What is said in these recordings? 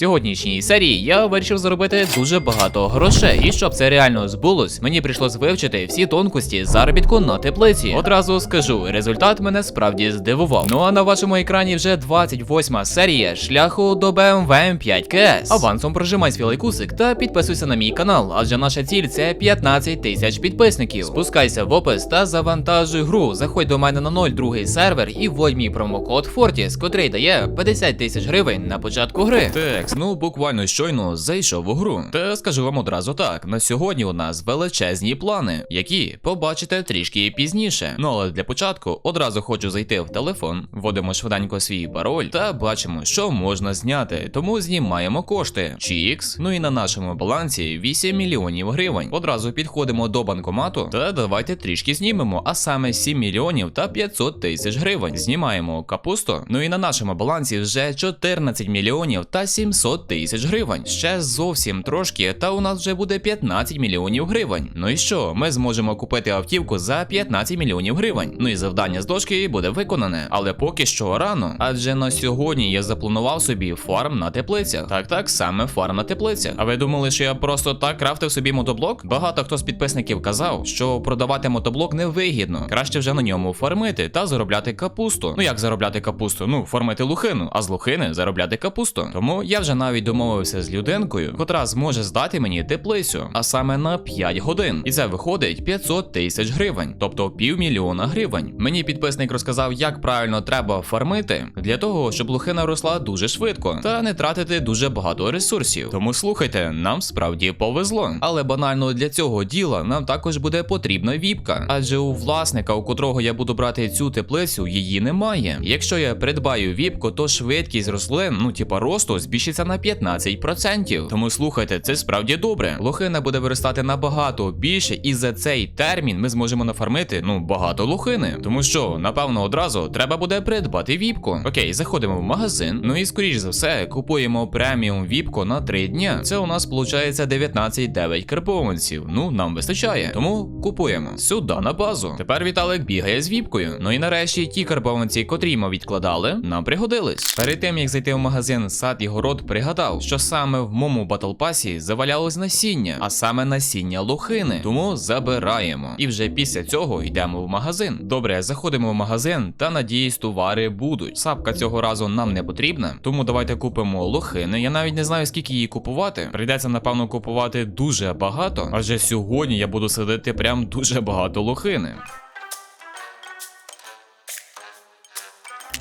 сьогоднішній серії я вирішив заробити дуже багато грошей. І щоб це реально збулось, мені прийшлось вивчити всі тонкості заробітку на теплиці. Одразу скажу, результат мене справді здивував. Ну а на вашому екрані вже 28 серія шляху до BMW M5 KS. Авансом прожимай свій лайкусик та підписуйся на мій канал, адже наша ціль це 15 тисяч підписників. Спускайся в опис та завантажуй гру. Заходь до мене на 02 сервер і вводь мій промокод Fortis, котрий дає 50 тисяч гривень на початку гри. Ну буквально щойно зайшов у гру. Та скажу вам одразу так: на сьогодні у нас величезні плани, які побачите трішки пізніше. Ну але для початку одразу хочу зайти в телефон, вводимо швиденько свій пароль та бачимо, що можна зняти. Тому знімаємо кошти. Чікс. Ну і на нашому балансі 8 мільйонів гривень. Одразу підходимо до банкомату та давайте трішки знімемо, а саме 7 мільйонів та 500 тисяч гривень. Знімаємо капусту. Ну і на нашому балансі вже 14 мільйонів та 700 тисяч гривень. Ще зовсім трошки, та у нас вже буде 15 мільйонів гривень. Ну і що? Ми зможемо купити автівку за 15 мільйонів гривень. Ну і завдання з дошки буде виконане, але поки що рано. Адже на сьогодні я запланував собі фарм на теплицях. Так, так, саме фарм на теплицях. А ви думали, що я просто так крафтив собі мотоблок? Багато хто з підписників казав, що продавати мотоблок невигідно. Краще вже на ньому фармити та заробляти капусту. Ну як заробляти капусту? Ну, фармити лухину, а з лухини заробляти капусту. Тому я вже навіть домовився з людинкою, котра зможе здати мені теплицю, а саме на 5 годин. І це виходить 500 тисяч гривень, тобто півмільйона гривень. Мені підписник розказав, як правильно треба фармити для того, щоб лухина росла дуже швидко та не тратити дуже багато ресурсів. Тому слухайте, нам справді повезло. Але банально для цього діла нам також буде потрібна віпка, адже у власника, у котрого я буду брати цю теплицю, її немає. Якщо я придбаю віпку, то швидкість рослин, ну типа росту, збільшиться на 15%. Тому слухайте, це справді добре. Лохина буде виростати набагато більше, і за цей термін ми зможемо нафармити ну багато лохини. Тому що, напевно, одразу треба буде придбати віпку. Окей, заходимо в магазин. Ну і скоріш за все, купуємо преміум віпку на 3 дня. Це у нас виходить 19,9 карбованців. Ну, нам вистачає. Тому купуємо сюди на базу. Тепер Віталик бігає з віпкою. Ну і нарешті ті карбованці, котрі ми відкладали, нам пригодились. Перед тим як зайти в магазин сад і город, пригадав, що саме в моєму батлпасі завалялось насіння, а саме насіння лохини. Тому забираємо. І вже після цього йдемо в магазин. Добре, заходимо в магазин та надіюсь, товари будуть. Сапка цього разу нам не потрібна, тому давайте купимо лохини. Я навіть не знаю, скільки її купувати. Прийдеться, напевно, купувати дуже багато, адже сьогодні я буду садити прям дуже багато лохини.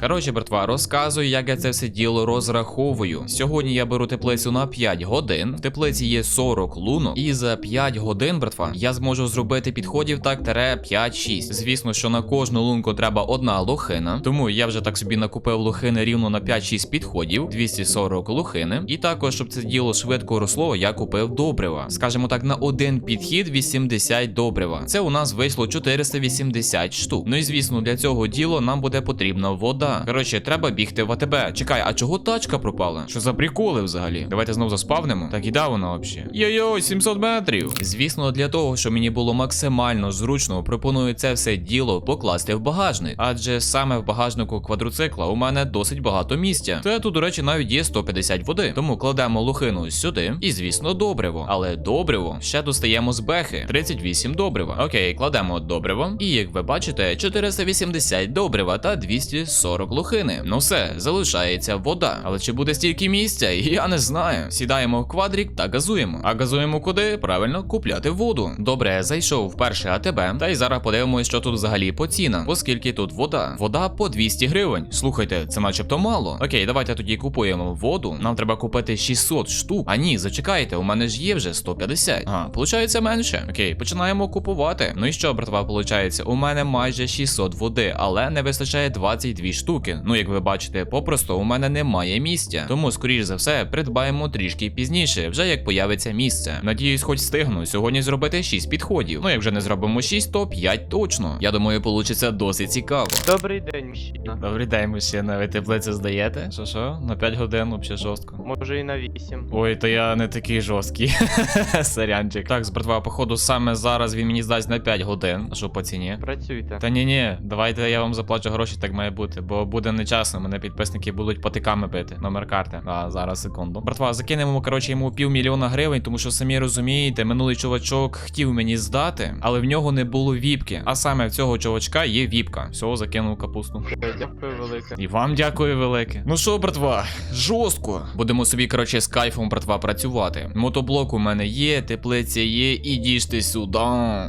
Коротше, братва, розказую, як я це все діло розраховую. Сьогодні я беру теплицю на 5 годин. В теплиці є 40 лунок, і за 5 годин, братва, я зможу зробити підходів так тере 5-6. Звісно, що на кожну лунку треба одна лохина. Тому я вже так собі накупив лохини рівно на 5-6 підходів, 240 лохини. І також, щоб це діло швидко росло, я купив добрива. Скажімо так, на один підхід 80 добрива. Це у нас вийшло 480 штук. Ну і звісно, для цього діло нам буде потрібна вода. Коротше, треба бігти в АТБ. Чекай, а чого тачка пропала? Що за приколи взагалі? Давайте знову заспавнимо. Так і да вона взагалі. Йо-йо, 700 метрів. Звісно, для того, щоб мені було максимально зручно, пропоную це все діло покласти в багажник. Адже саме в багажнику квадроцикла у мене досить багато місця. Та тут, до речі, навіть є 150 води. Тому кладемо лухину сюди. І, звісно, добриво. Але добриво ще достаємо з бехи. 38 добрива. Окей, кладемо добриво. І як ви бачите, 480 добрива та 240 лухини. Ну все, залишається вода. Але чи буде стільки місця? Я не знаю. Сідаємо в квадрік та газуємо. А газуємо куди? Правильно, купляти воду. Добре, зайшов в перше АТБ. Та й зараз подивимось, що тут взагалі по цінам. Оскільки тут вода. Вода по 200 гривень. Слухайте, це начебто мало. Окей, давайте тоді купуємо воду. Нам треба купити 600 штук. А ні, зачекайте, у мене ж є вже 150. А, получається менше. Окей, починаємо купувати. Ну і що, братва, получається? У мене майже 600 води, але не вистачає 22 штуки. Ну, як ви бачите, попросту у мене немає місця. Тому, скоріш за все, придбаємо трішки пізніше, вже як появиться місце. Надіюсь, хоч встигну сьогодні зробити 6 підходів. Ну, як вже не зробимо 6, то 5 точно. Я думаю, получиться досить цікаво. Добрий день, мужчина. Добрий день, мужчина. Ви теплицю здаєте? Що що? На 5 годин взагалі жорстко. Може і на 8. Ой, то я не такий жорсткий. Сорянчик. Так, з братва, походу, саме зараз він мені здасть на 5 годин. А що по ціні? Працюйте. Та ні, ні, давайте я вам заплачу гроші, так має бути, бо то буде нечесно. Мене підписники будуть патиками бити. Номер карти. А зараз секунду. Братва, закинемо коротше йому півмільйона гривень, тому що самі розумієте, минулий чувачок хотів мені здати, але в нього не було віпки. А саме в цього чувачка є віпка. Всього закинув капусту. Дякую велике. І вам дякую велике. Ну що, братва, жорстко. Будемо собі, коротше, з кайфом, братва, працювати. Мотоблок у мене є, теплиця є, і діжте сюди.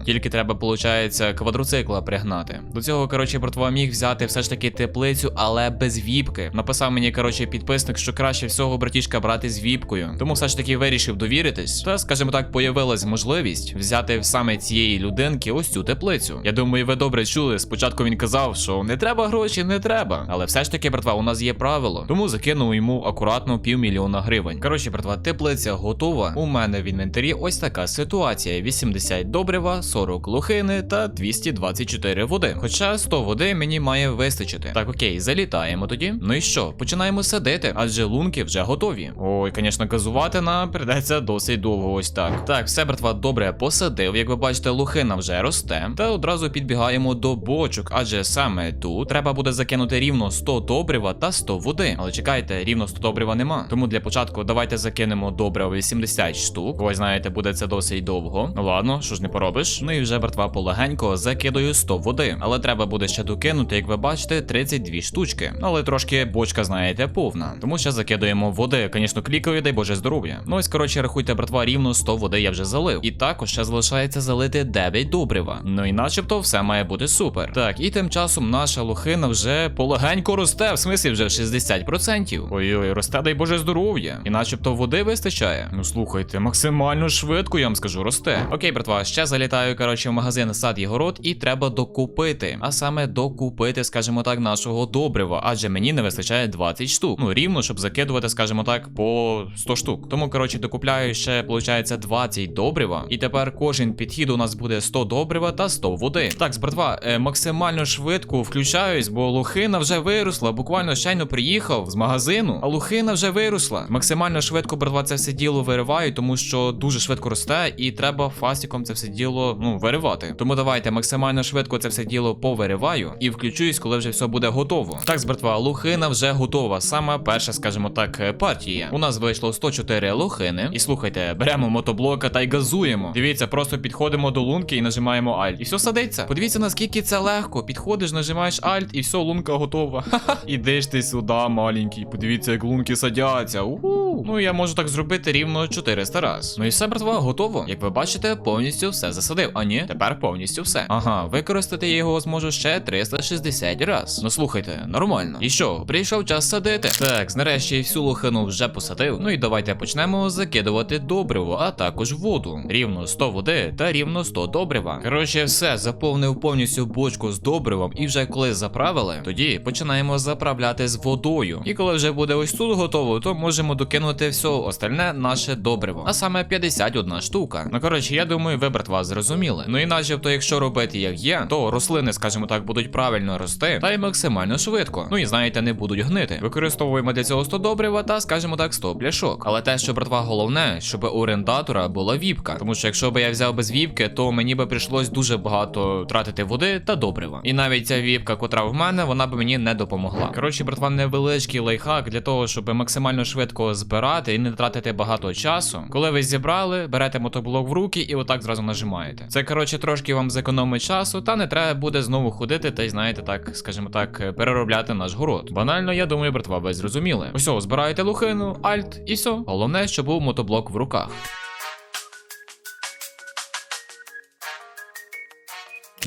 Тільки треба, виходить, квадроцикла пригнати. До цього, коротше, братва, міг взяти все ж таки теплицю, але без віпки. Написав мені, коротше, підписник, що краще всього, братішка, брати з віпкою. Тому все ж таки вирішив довіритись. Та, скажімо так, появилась можливість взяти саме цієї людинки ось цю теплицю. Я думаю, ви добре чули. Спочатку він казав, що не треба гроші, не треба. Але все ж таки, братва, у нас є правило. Тому закинув йому акуратно півмільйона гривень. Коротше, братва, теплиця готова. У мене в інвентарі ось така ситуація: 80 добрива, 40 лохини та 224 води. Хоча 100 води мені має вистачити. Так, залітаємо тоді. Ну і що? Починаємо садити, адже лунки вже готові. Ой, звісно, газувати нам придеться досить довго. Ось так. Так, все, братва, добре посадив. Як ви бачите, лохина вже росте. Та одразу підбігаємо до бочок, адже саме тут треба буде закинути рівно 100 добрива та 100 води. Але чекайте, рівно 100 добрива нема. Тому для початку давайте закинемо добрива 80 штук. Ось знаєте, буде це досить довго. Ну ладно, що ж не поробиш. Ну і вже братва полегенько закидаю 100 води. Але треба буде ще докинути, як ви бачите, 32 штучки. Але трошки бочка, знаєте, повна. Тому ще закидуємо води. Звісно, клікаю, дай Боже здоров'я. Ну ось коротше, рахуйте, братва, рівно 100 води я вже залив. І також ще залишається залити 9 добрива. Ну і начебто все має бути супер. Так, і тим часом наша лохина вже полегенько росте, в смислі вже в 60%. Ой-ой, росте, дай Боже здоров'я. І начебто води вистачає. Ну слухайте, максимально швидко, я вам скажу, росте. Окей, братва, ще залітаю, коротше, в магазин сад і город, і треба докупити. А саме докупити, скажімо так, нашого добрива, адже мені не вистачає 20 штук. Ну, рівно, щоб закидувати, скажімо так, по 100 штук. Тому, коротше, докупляю ще, виходить, 20 добрива. І тепер кожен підхід у нас буде 100 добрива та 100 води. Так, братва, е, максимально швидко включаюсь, бо лухина вже виросла. Буквально щойно приїхав з магазину, а лухина вже виросла. Максимально швидко, братва, це все діло вириваю, тому що дуже швидко росте, і треба фастиком це все діло ну виривати. Тому давайте максимально швидко це все діло повириваю і включусь, коли вже все буде готово. Так, братва, лухина вже готова. Саме перша, скажімо так, партія. У нас вийшло 104 лухини. І слухайте, беремо мотоблока та й газуємо. Дивіться, просто підходимо до лунки і нажимаємо Alt. І все садиться. Подивіться, наскільки це легко. Підходиш, нажимаєш Alt, і все, лунка готова. Ха-ха. Ідеш ти сюди, маленький. Подивіться, як лунки садяться. Уху. Ну я можу так зробити рівно 400 раз. Ну і все, братва, готово. Як ви бачите, повністю все засадив. А ні, тепер повністю все. Ага, використати його зможу ще 360 раз. Ну слухайте, нормально. І що, прийшов час садити? Так, нарешті всю лохину вже посадив. Ну і давайте почнемо закидувати добриво, а також воду. Рівно 100 води та рівно 100 добрива. Коротше, все, заповнив повністю бочку з добривом, і вже коли заправили, тоді починаємо заправляти з водою. І коли вже буде ось тут готово, то можемо докинути все остальне наше добриво. А саме 51 штука. Ну коротше, я думаю, ви, братва, зрозуміли. Ну і начебто, якщо робити як є, то рослини, скажімо так, будуть правильно рости та й максимально швидко. Ну і знаєте, не будуть гнити. Використовуємо для цього 100 добрива та, скажімо так, 100 пляшок. Але те, що братва, головне, щоб у орендатора була віпка. Тому що якщо би я взяв без віпки, то мені би прийшлось дуже багато тратити води та добрива. І навіть ця віпка, котра в мене, вона б мені не допомогла. Коротше, братва, невеличкий лайфхак для того, щоб максимально швидко збирати і не тратити багато часу. Коли ви зібрали, берете мотоблок в руки і отак зразу нажимаєте. Це коротше трошки вам зекономить часу, та не треба буде знову ходити та й знаєте, так скажімо так, переробляти наш город. Банально, я думаю, братва, ви зрозуміли. Ось, о, збираєте лухину, альт і все. Головне, щоб був мотоблок в руках.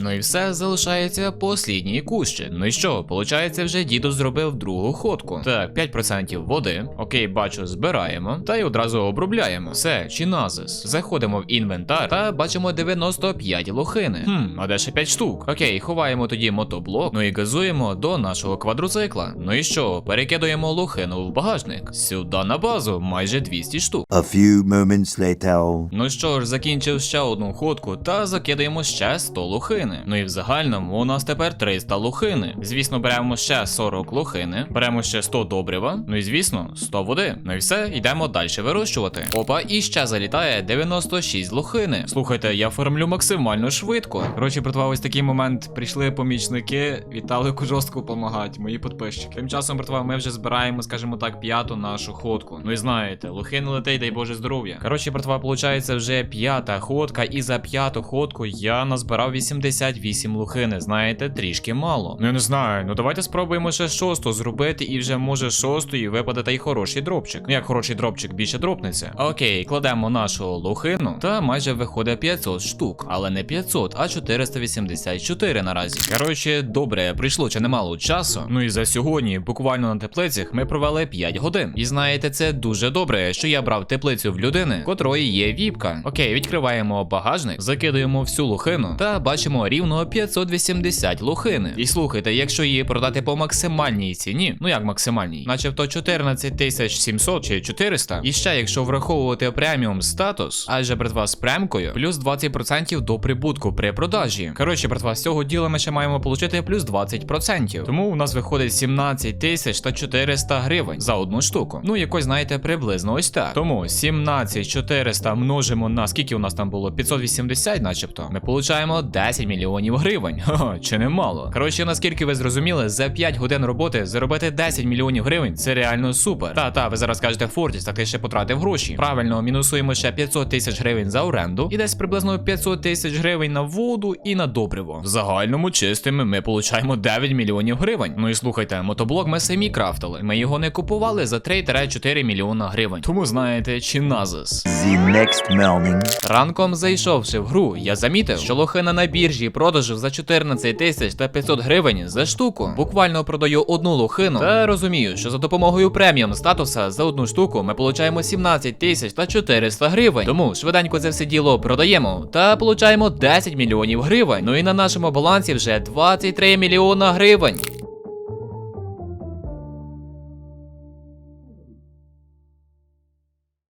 Ну і все, залишається послідній кущі. Ну і що, виходить, вже дідо зробив другу ходку. Так, 5% води. Окей, бачу, збираємо. Та й одразу обробляємо. Все, чиназис. Заходимо в інвентар та бачимо 95 лохини. Хм, а де ще 5 штук? Окей, ховаємо тоді мотоблок, ну і газуємо до нашого квадроцикла. Ну і що, перекидуємо лохину в багажник. Сюди на базу, майже 200 штук. A few moments later. Ну що ж, закінчив ще одну ходку та закидаємо ще 100 лохин. Лухини. Ну і в загальному у нас тепер 300 лухини. Звісно, беремо ще 40 лухини, беремо ще 100 добрива. Ну і звісно, 100 води. Ну і все, йдемо далі вирощувати. Опа, і ще залітає 96 лухини. Слухайте, я фармлю максимально швидко. Коротше, братва, ось такий момент. Прийшли помічники, Віталику жорстко допомагають, мої підписчики. Тим часом, братва, ми вже збираємо, скажімо так, п'яту нашу ходку. Ну і знаєте, лухини летить, дай Боже здоров'я. Коротше, братва, виходить вже п'ята ходка, і за п'яту ходку я назбирав 88 лухини. Знаєте, трішки мало. Ну я не знаю. Ну давайте спробуємо ще шосту зробити, і вже може шостої випаде та й хороший дропчик. Ну як хороший дропчик більше дропнеться. Окей, кладемо нашу лухину, та майже виходить 500 штук, але не 500, а 484 наразі. Коротше, добре, прийшло чи немало часу. Ну і за сьогодні, буквально на теплицях, ми провели 5 годин. І знаєте, це дуже добре, що я брав теплицю в людини, котрої є віпка. Окей, відкриваємо багажник, закидуємо всю лухину та бачимо рівно 580 лухини. І слухайте, якщо її продати по максимальній ціні, ну як максимальній, начебто 14 700 чи 400. І ще, якщо враховувати преміум статус, адже братва з премкою, плюс 20% до прибутку при продажі. Коротше, братва, з цього діла ми ще маємо отримати плюс 20%. Тому у нас виходить 17 тисяч та 400 гривень за одну штуку. Ну, якось, знаєте, приблизно ось так. Тому 17 400 множимо на скільки у нас там було? 580, начебто. Ми получаємо 10 мільйонів гривень. Ха, чи не мало? Коротше, наскільки ви зрозуміли, за 5 годин роботи заробити 10 мільйонів гривень це реально супер. Та, та, ви зараз кажете, Фортіс, так ти ще потратив гроші. Правильно, мінусуємо ще 500 тисяч гривень за оренду і десь приблизно 500 тисяч гривень на воду і на добриво. В загальному чистими ми получаємо 9 мільйонів гривень. Ну і слухайте, мотоблок ми самі крафтили. Ми його не купували за 3-4 мільйона гривень. Тому знаєте, чи назис. The next morning. Ранком зайшовши в гру, я замітив, що лохина на біржі продажу за 14 тисяч та 500 гривень за штуку. Буквально продаю одну лохину та розумію, що за допомогою преміум статуса за одну штуку ми получаємо 17 тисяч та 400 гривень. Тому швиденько це все діло продаємо та получаємо 10 мільйонів гривень. Ну і на нашому балансі вже 23 мільйона гривень.